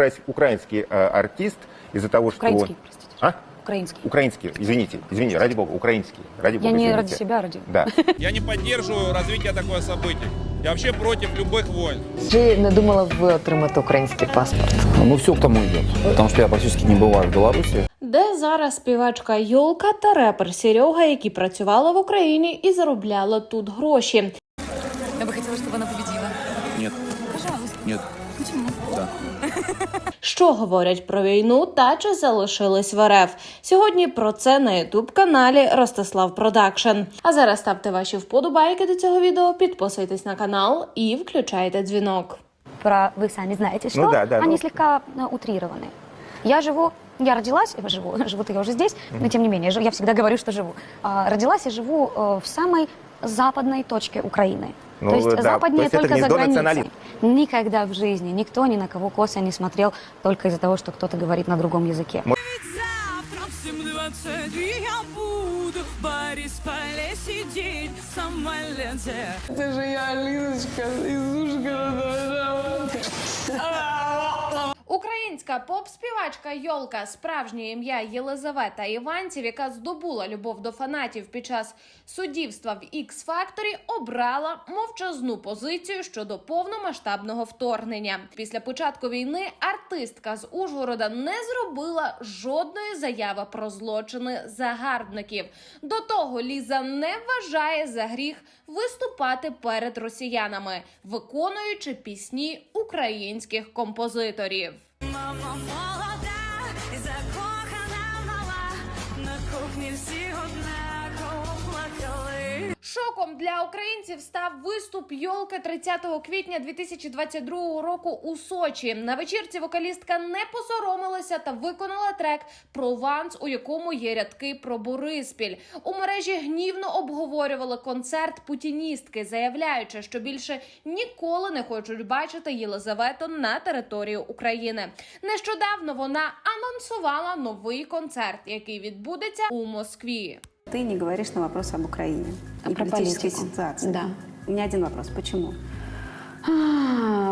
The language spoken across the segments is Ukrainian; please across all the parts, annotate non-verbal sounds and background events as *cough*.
Укра- Украинский э, артист из-за того, что... Украинский, он- простите. А? Украинский. Украинский, извините, извини, ради бога, украинский. Ради бога, Я не извините. ради себя, ради... Да. *laughs* Я не поддерживаю развитие такое событий. Я вообще против любых войн. Чи не думали б ви отримати український паспорт? Ну, все к тому идет. Потому что я практически не бываю в Беларуси. Де зараз співачка Йолка та репер Серега, які працювали в Україні і заробляли тут гроші. Я бы хотела, чтобы она Що говорять про війну та чи залишились в РФ? Сьогодні про це на ютуб каналі Ростислав Продакшн. А зараз ставте ваші вподобайки до цього відео, підписуйтесь на канал і включайте дзвінок. Про вы сами знаете, что да, да, они ну. слегка э, утрированы. Я живу, я родилась, э, живу, живу-то я уже здесь, но тем не менее, я жив- я всегда говорю, что живу. А, Родилась и живу э, в самой западной точке Украины. Ну, то есть да, западнее то есть это только за границей. Никогда в жизни никто ни на кого косо не смотрел только из-за того, что кто-то говорит на другом языке. В 7.20 я буду в Борисполе сидеть в самолете. Це ж я, Аліночка, із Ужгорода. *laughs* Українська поп-співачка Йолка, справжнє ім'я Єлизавета Іванців, яка здобула любов до фанатів під час суддівства в x факторі обрала мовчазну позицію щодо повномасштабного вторгнення. Після початку війни артистка з Ужгорода не зробила жодної заяви про злочини загарбників. До того Ліза не вважає за гріх виступати перед росіянами, виконуючи пісні українських композиторів. Мама молода і закохана мала. На кухні всі плакали. Шоком для українців став виступ Йолки 30 квітня 2022 року у Сочі. На вечірці вокалістка не посоромилася та виконала трек Прованс, у якому є рядки про Бориспіль. У мережі гнівно обговорювали концерт путіністки, заявляючи, що більше ніколи не хочуть бачити Єлизавету на території України. Нещодавно вона анонсувала новий концерт, який відбудеться у Москві. Ты не говоришь на вопрос об Украине А и про политической политику? ситуации. Да. У меня один вопрос. Почему? А,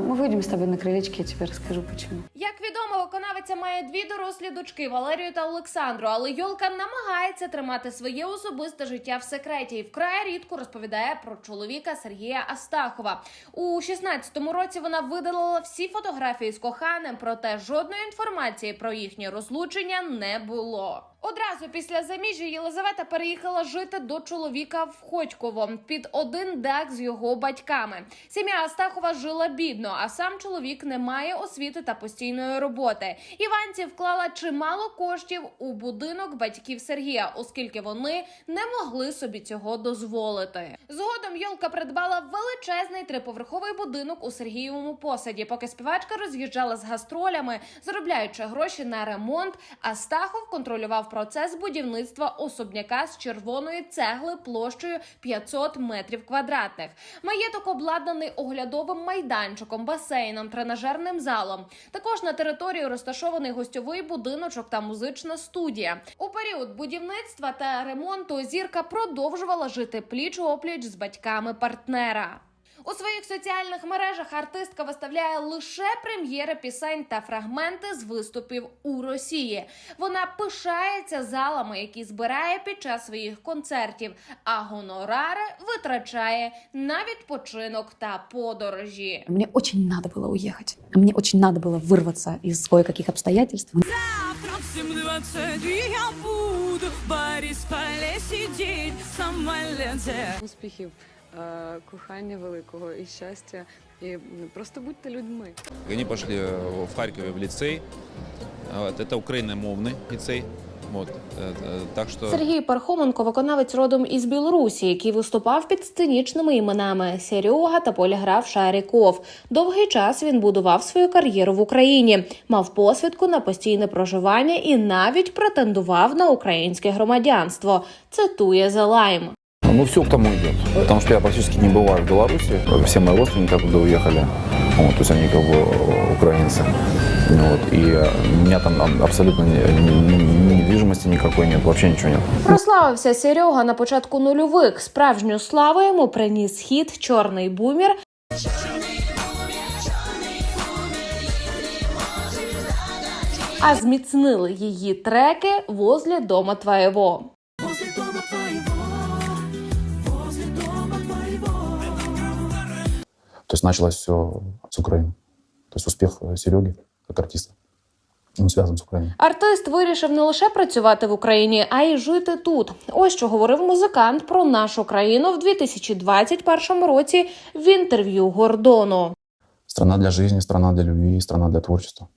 мы выйдем с тобой на крылечке, я тебе расскажу, почему. Як відомо, виконавиця має дві дорослі дочки Валерію та Олександру, але Йолка намагається тримати своє особисте життя в секреті і вкрай рідко розповідає про чоловіка Сергія Астахова. У 16-му році вона видалила всі фотографії з коханим, проте жодної інформації про їхнє розлучення не було. Одразу після заміжжя Єлизавета переїхала жити до чоловіка в Ходьково під один дах з його батьками. Сім'я Астахова жила бідно, а сам чоловік не має освіти та постійної роботи. Іванці вклала чимало коштів у будинок батьків Сергія, оскільки вони не могли собі цього дозволити. Згодом Йолка придбала величезний триповерховий будинок у Сергієвому посаді, поки співачка роз'їжджала з гастролями, заробляючи гроші на ремонт. Астахов контролював процес будівництва особняка з червоної цегли площею 500 метрів квадратних. Маєток обладнаний оглядовим майданчиком, басейном, тренажерним залом. Також на території розташований гостьовий будиночок та музична студія. У період будівництва та ремонту зірка продовжувала жити пліч опліч з батьками партнера. У своїх соціальних мережах артистка виставляє лише прем'єри пісень та фрагменти з виступів у Росії. Вона пишається залами, які збирає під час своїх концертів, а гонорари витрачає на відпочинок та подорожі. Мне очень надо было уехать. Мне очень надо было вырваться из кое-каких обстоятельств. Завтра в 7.20 я буду в Борисполе сидеть в самолете. Успіхів, е, кохання великого і щастя. І м, просто будьте людьми. Они пошли э, в Харькове в лицей. Вот, это украиномовный лицей. Вот, э, э, так что... Сергій Пархоменко, виконавець родом із Білорусі, який виступав під сценічними іменами Серега та поліграф Шаріков. Довгий час він будував свою кар'єру в Україні, мав посвідку на постійне проживання і навіть претендував на українське громадянство. Цитує The Lime. Ну, все к тому идет. Потому что я практически не бываю в Беларуси. Все мои родственники оттуда уехали. Вот, то есть они как бы э, украинцы. Вот, и э, у меня там а- абсолютно ни, ни- ни недвижимости никакой нет, вообще ничего нет. Прославився Серега на початку нульових. Справжню славу йому приніс хіт Чорний бумір. а зміцнили її треки возле дома твоєго. То есть началось все с Украины. То есть успех э, Сереги как артиста, Він зв'язаний з Україною. Артист вирішив не лише працювати в Україні, а й жити тут. Ось що говорив музикант про нашу країну в 2021 році в інтерв'ю Гордону. Страна для жизни, страна для любви, страна для творчества.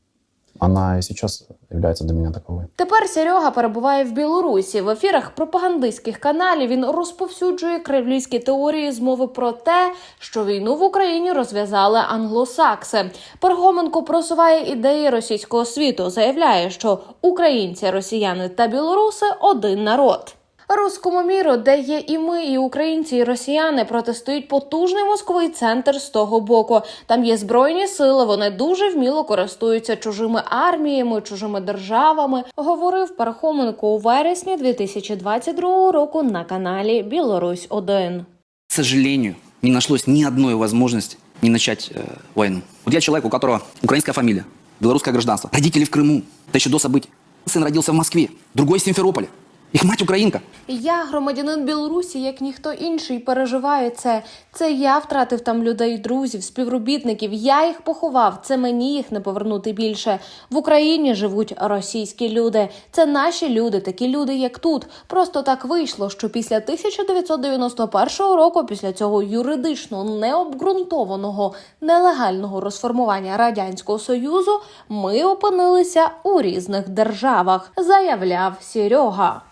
Она и сейчас является для меня таковой. Тепер Серега перебуває в Білорусі. В ефірах пропагандистських каналів він розповсюджує кремлівські теорії змови про те, що війну в Україні розв'язали англосакси. Пархоменко просуває ідеї російського світу, заявляє, що українці, росіяни та білоруси один народ. Руському міру, де є і ми, і українці, і росіяни, протестують потужний мозковий центр з того боку. Там є збройні сили. Вони дуже вміло користуються чужими арміями, чужими державами. Говорив Пархоменко у вересні 2022 року на каналі Білорусь 1 к сожалению, не нашлось ни одной возможности не начать э, войну. Вот я человек, у которого украинская фамилия, белорусское гражданство, родители в Крыму, это еще до событий. Сын родился в Москве, другой в Симферополе. Их мать украинка. Я, громадянин Білорусі, як ніхто інший, переживаю це. Це я втратив там людей, друзів, співробітників. Я їх поховав. Це мені їх не повернути більше. В Україні живуть російські люди. Це наші люди, такі люди, як тут. Просто так вийшло, що після 1991 року, після цього юридично необґрунтованого нелегального розформування радянського союзу, ми опинилися у різних державах, заявляв Серега.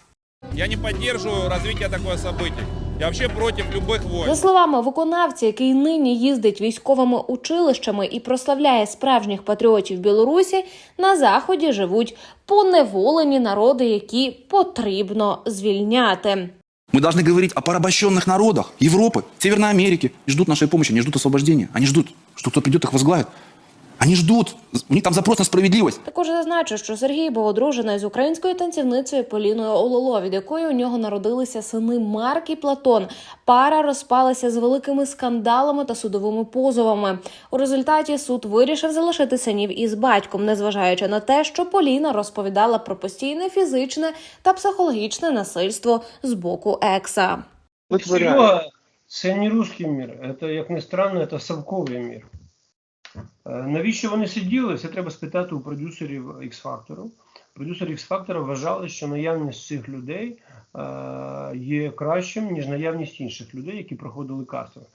Я не поддерживаю развитие такого события. Я вообще против любых войн. За словами виконавця, який нині їздить військовими училищами і прославляє справжніх патріотів Білорусі, на заході живуть поневолені народи, які потрібно звільняти. Мы должны говорить о порабощенных народах Европы, Северной Америки. И ждут нашей помощи, они ждут освобождения. Они ждут, что кто придет их возглавит. Они ждут. У них там запрос на справедливость. Також зазначу, що Сергій був одружений з українською танцівницею Поліною Ололо, від якої у нього народилися сини Марк і Платон. Пара розпалася з великими скандалами та судовими позовами. У результаті суд вирішив залишити синів із батьком, незважаючи на те, що Поліна розповідала про постійне фізичне та психологічне насильство з боку екса. Серега, це не русський мір, це, як не странно, це совковий мір. Е, Навіщо вони сиділи? Це треба спитати у продюсерів X-Factor. Продюсери X-Factor вважали, що наявність цих людей е, є кращим, ніж наявність інших людей, які проходили кастинг.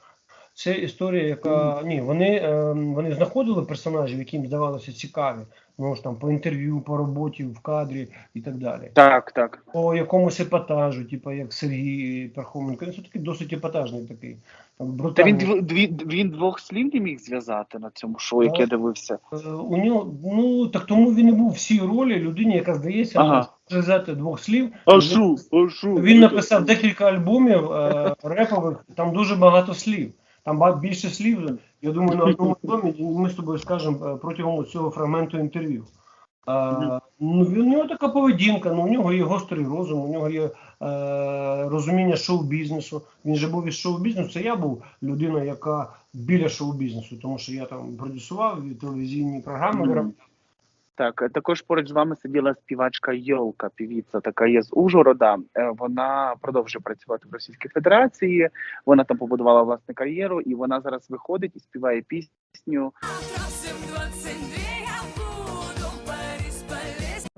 Це історія, яка ні, вони, е, вони знаходили персонажів, які їм здавалося цікаві. Ну ж там по інтерв'ю, по роботі, в кадрі і так далі. Так, так. По якомусь епатажу, типу як Сергій Пархоменко. Він все-таки досить епатажний такий. там, Та він, він, він двох слів не міг зв'язати на цьому шоу, яке я дивився. Е, У нього, ну так тому він і був в цій ролі людині, яка здається, Ага. зв'язати двох слів. А шу, а шу. Він написав декілька альбомів е, репових, там дуже багато слів. Там більше слів. Я думаю, на одному домі ми з тобою скажемо е, протягом цього фрагменту інтерв'ю. А, ну, він- у нього така поведінка, ну, у нього є гострий розум, у нього є е, розуміння шоу-бізнесу. Він же був із шоу-бізнесу. Це я був людина, яка біля шоу-бізнесу, тому що я там продюсував телевізійні програми виробляв. Так, е, також поруч з вами сиділа співачка Йолка, півіця, така є з Ужгорода. Е, Вона продовжує працювати в Російській Федерації. Вона там побудувала власну кар'єру, і вона зараз виходить і співає пісню.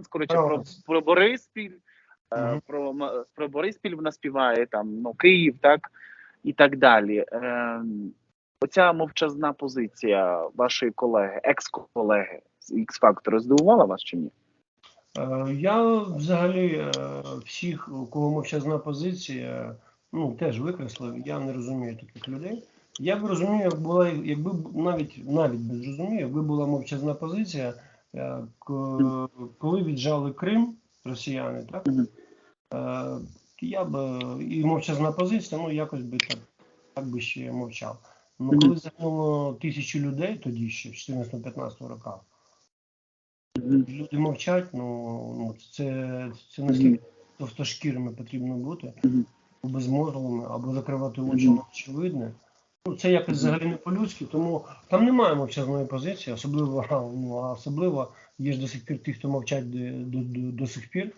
Коротше, про, про Бориспіль. е. Про, про Бориспіль вона співає там, ну, Київ, так і так далі. Оця мовчазна позиція вашої колеги, екс-колеги X-Factor здивувала вас чи ні? Е, Я взагалі е, всіх, у кого мовчазна позиція, ну теж викреслив. Я не розумію таких людей. Я б розумів, як була, якби навіть навіть би зрозумів, якби була мовчазна позиція, е, коли віджали Крим росіяни, так? Я б і мовчазна позиція, ну якось би так, так би ще мовчав. Ну коли загинуло тисячі людей тоді ще в 14-15 роках. Люди мовчать, ну, ну це, це наскільки товстошкірими потрібно бути, або безмозглими, або закривати очі на очевидне. Ну, це якось взагалі не по-людськи, тому там немає мовчазної позиції, особливо, *laughs* ну, а особливо є ж до сих пір ті, хто мовчать до, до, до, до сих пір.